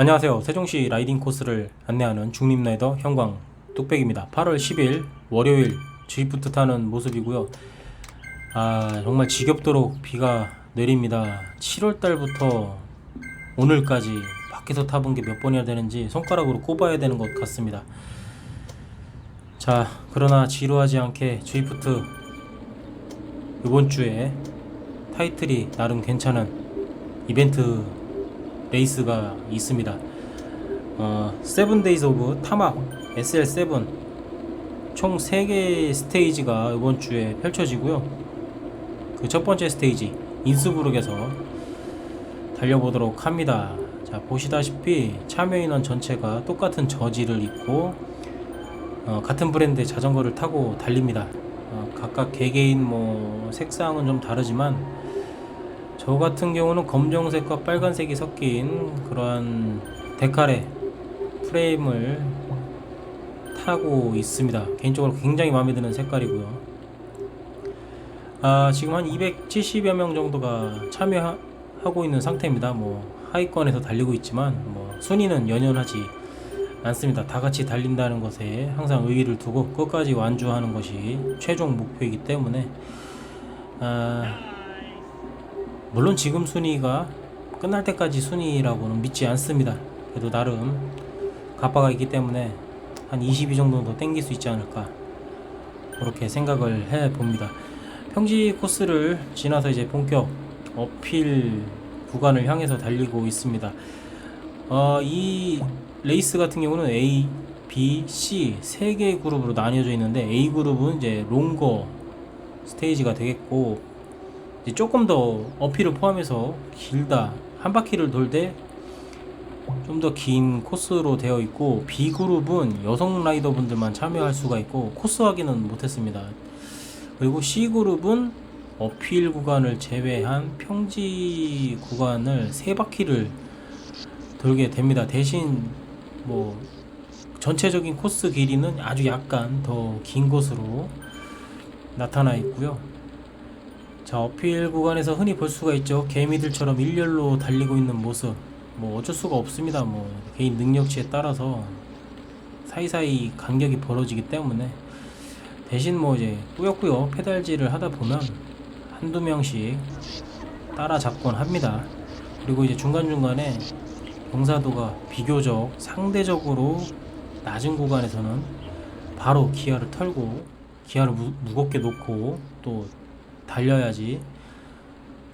안녕하세요. 세종시 라이딩 코스를 안내하는 중립라이더 형광 뚝배기입니다. 8월 10일 월요일 주입부터 타는 모습이고요. 아 정말 지겹도록 비가 내립니다. 7월 달부터 오늘까지 밖에서 타본 게 몇 번이나 되는지 손가락으로 꼽아야 되는 것 같습니다. 자 그러나 지루하지 않게 주입부트 이번 주에 타이틀이 나름 괜찮은 이벤트 레이스가 있습니다. 어, 세븐 데이즈 오브 타막 SL7 총 3개 스테이지가 이번 주에 펼쳐지고요. 그 첫 번째 스테이지 인스부르크에서 달려보도록 합니다. 자 보시다시피 참여 인원 전체가 똑같은 저지를 입고 어, 같은 브랜드의 자전거를 타고 달립니다. 어, 각각 개개인 뭐 색상은 좀 다르지만 저 같은 경우는 검정색과 빨간색이 섞인 그러한 데칼의 프레임을 타고 있습니다. 개인적으로 굉장히 마음에 드는 색깔이고요. 아, 지금 한 270여 명 정도가 참여하고 있는 상태입니다. 뭐 하위권에서 달리고 있지만 뭐 순위는 연연하지 않습니다. 다 같이 달린다는 것에 항상 의의를 두고 끝까지 완주하는 것이 최종 목표이기 때문에 아, 물론 지금 순위가 끝날 때까지 순위라고는 믿지 않습니다. 그래도 나름 가파가 있기 때문에 한 22 정도는 더 땡길 수 있지 않을까 그렇게 생각을 해 봅니다. 평지 코스를 지나서 이제 본격 어필 구간을 향해서 달리고 있습니다. 어, 이 레이스 같은 경우는 A, B, C 세 개의 그룹으로 나뉘어져 있는데 A 그룹은 이제 롱거 스테이지가 되겠고 조금 더 어필을 포함해서 길다 한 바퀴를 돌 때 좀 더 긴 코스로 되어 있고 B 그룹은 여성 라이더 분들만 참여할 수가 있고 코스 확인은 못했습니다. 그리고 C 그룹은 어필 구간을 제외한 평지 구간을 세 바퀴를 돌게 됩니다. 대신 뭐 전체적인 코스 길이는 아주 약간 더 긴 것으로 나타나 있고요. 자 어필 구간에서 흔히 볼 수가 있죠. 개미들처럼 일렬로 달리고 있는 모습. 뭐 어쩔 수가 없습니다. 뭐 개인 능력치에 따라서 사이사이 간격이 벌어지기 때문에. 대신 뭐 이제 꾸역꾸역 페달질을 하다 보면 한두 명씩 따라잡곤 합니다. 그리고 이제 중간중간에 경사도가 비교적 상대적으로 낮은 구간에서는 바로 기아를 털고 기아를 무, 무겁게 놓고 또 달려야지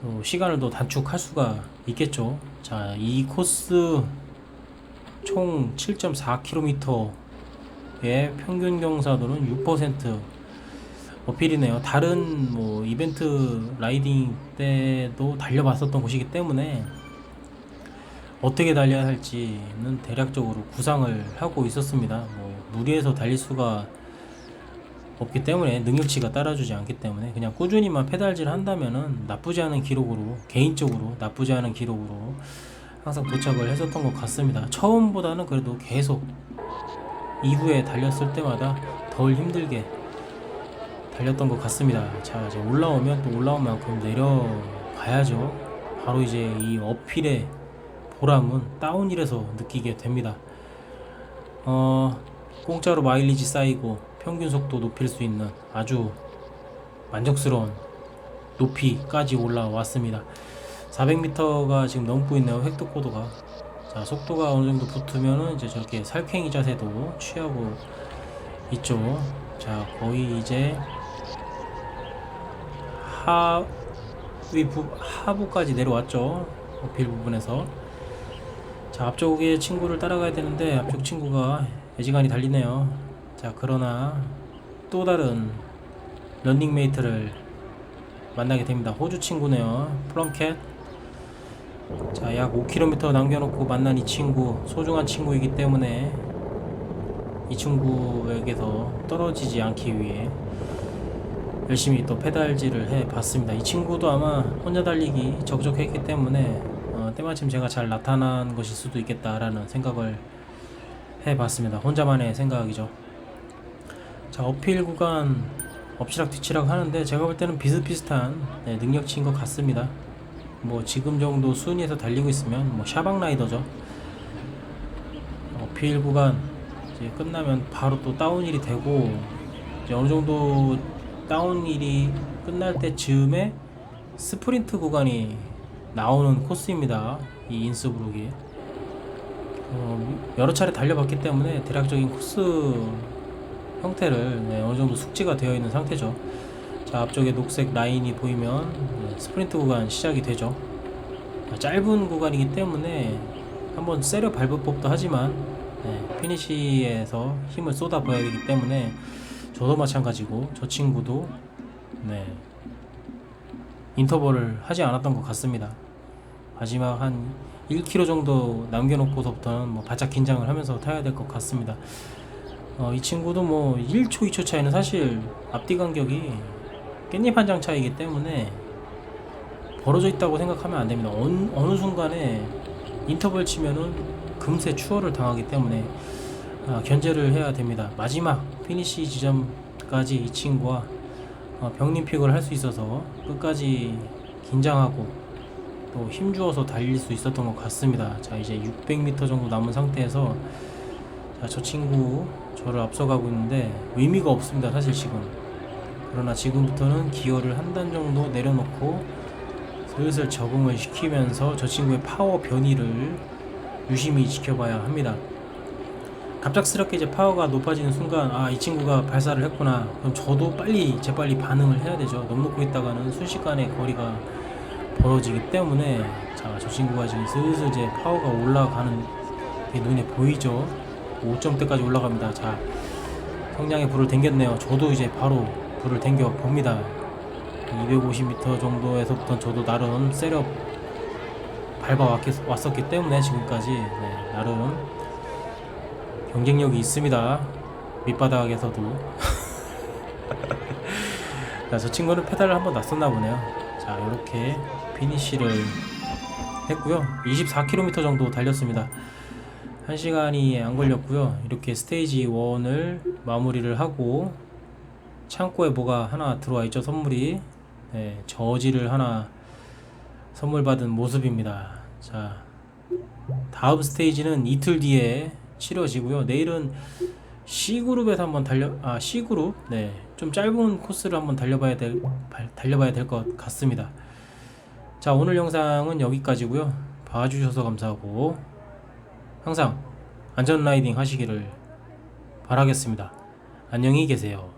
또 시간을 더 단축할 수가 있겠죠. 자, 이 코스 총 7.4km의 평균 경사도는 6% 어필이네요. 다른 뭐 이벤트 라이딩 때도 달려봤었던 곳이기 때문에 어떻게 달려야 할지는 대략적으로 구상을 하고 있었습니다. 뭐 무리해서 달릴 수가 없기 때문에 능력치가 따라주지 않기 때문에 그냥 꾸준히만 페달질 한다면은 나쁘지 않은 기록으로 개인적으로 나쁘지 않은 기록으로 항상 도착을 했었던 것 같습니다. 처음보다는 그래도 계속 이후에 달렸을 때마다 덜 힘들게 달렸던 것 같습니다. 자 이제 올라오면 또 올라온 만큼 내려가야죠. 바로 이제 이 어필의 보람은 다운힐에서 느끼게 됩니다. 어 공짜로 마일리지 쌓이고 평균 속도 높일 수 있는 아주 만족스러운 높이까지 올라왔습니다. 400m가 지금 넘고 있네요. 획득 고도가. 자, 속도가 어느 정도 붙으면은 이제 저렇게 살쾡이 자세도 취하고 있죠. 자, 거의 이제 하위 부, 하부까지 내려왔죠. 어필 부분에서. 자, 앞쪽에 친구를 따라가야 되는데 앞쪽 친구가 애지간히 달리네요. 자, 그러나 또 다른 런닝메이트를 만나게 됩니다. 호주 친구네요. 플럼캣. 자, 약 5km 남겨놓고 만난 이 친구, 소중한 친구이기 때문에 이 친구에게서 떨어지지 않기 위해 열심히 또 페달질을 해 봤습니다. 이 친구도 아마 혼자 달리기 적적했기 때문에 어, 때마침 제가 잘 나타난 것일 수도 있겠다라는 생각을 해 봤습니다. 혼자만의 생각이죠. 자, 어필 구간 엎치락 뒤치락 하는데 제가 볼 때는 비슷비슷한 네, 능력치인 것 같습니다. 뭐 지금 정도 순위에서 달리고 있으면 뭐 샤방 라이더죠. 어필 구간 이제 끝나면 바로 또 다운힐이 되고 이제 어느 정도 다운힐이 끝날 때쯤에 스프린트 구간이 나오는 코스입니다. 이 인스브룩이 어, 여러 차례 달려봤기 때문에 대략적인 코스 형태를 네, 어느 정도 숙지가 되어 있는 상태죠. 자 앞쪽에 녹색 라인이 보이면 네, 스프린트 구간 시작이 되죠. 아, 짧은 구간이기 때문에 한번 세려 밟을 법도 하지만 네, 피니시에서 힘을 쏟아부어야 되기 때문에 저도 마찬가지고 저 친구도 네, 인터벌을 하지 않았던 것 같습니다. 마지막 한 1km 정도 남겨놓고서부터는 뭐 바짝 긴장을 하면서 타야 될 것 같습니다. 어, 이 친구도 뭐 1초, 2초 차이는 사실 앞뒤 간격이 깻잎 한 장 차이기 때문에 벌어져 있다고 생각하면 안 됩니다. 어느, 어느 순간에 인터벌 치면은 금세 추월을 당하기 때문에 아, 견제를 해야 됩니다. 마지막 피니시 지점까지 이 친구와 어, 병림 픽을 할 수 있어서 끝까지 긴장하고 또 힘주어서 달릴 수 있었던 것 같습니다. 자 이제 600m 정도 남은 상태에서 자, 저 친구 저를 앞서가고 있는데 의미가 없습니다. 사실 지금 그러나 지금부터는 기어를 한 단 정도 내려놓고 슬슬 적응을 시키면서 저 친구의 파워 변이를 유심히 지켜봐야 합니다. 갑작스럽게 이제 파워가 높아지는 순간 아 이 친구가 발사를 했구나 그럼 저도 빨리 재빨리 반응을 해야 되죠 너무 놓고 있다가는 순식간에 거리가 벌어지기 때문에 자 저 친구가 지금 슬슬 이제 파워가 올라가는 게 눈에 보이죠 5점대까지 올라갑니다 자 성장의 불을 댕겼네요 저도 이제 바로 불을 댕겨 봅니다 250m 정도에서부터 저도 나름 세력 밟아 왔었기 때문에 지금까지 네, 나름 경쟁력이 있습니다. 밑바닥에서도. 자, 저 친구는 페달을 한번 놨었나 보네요. 자, 이렇게 피니쉬를 했고요. 24km 정도 달렸습니다. 1시간이 안 걸렸고요. 이렇게 스테이지 1을 마무리를 하고 창고에 뭐가 하나 들어와 있죠. 선물이. 네, 저지를 하나 선물 받은 모습입니다. 자, 다음 스테이지는 이틀 뒤에 치러지고요. 내일은 C그룹에서 한번 달려 아 C그룹 네. 좀 짧은 코스를 한번 달려봐야 될 발- 달려봐야 될 것 같습니다. 자, 오늘 영상은 여기까지고요. 봐주셔서 감사하고 항상 안전 라이딩 하시기를 바라겠습니다. 안녕히 계세요.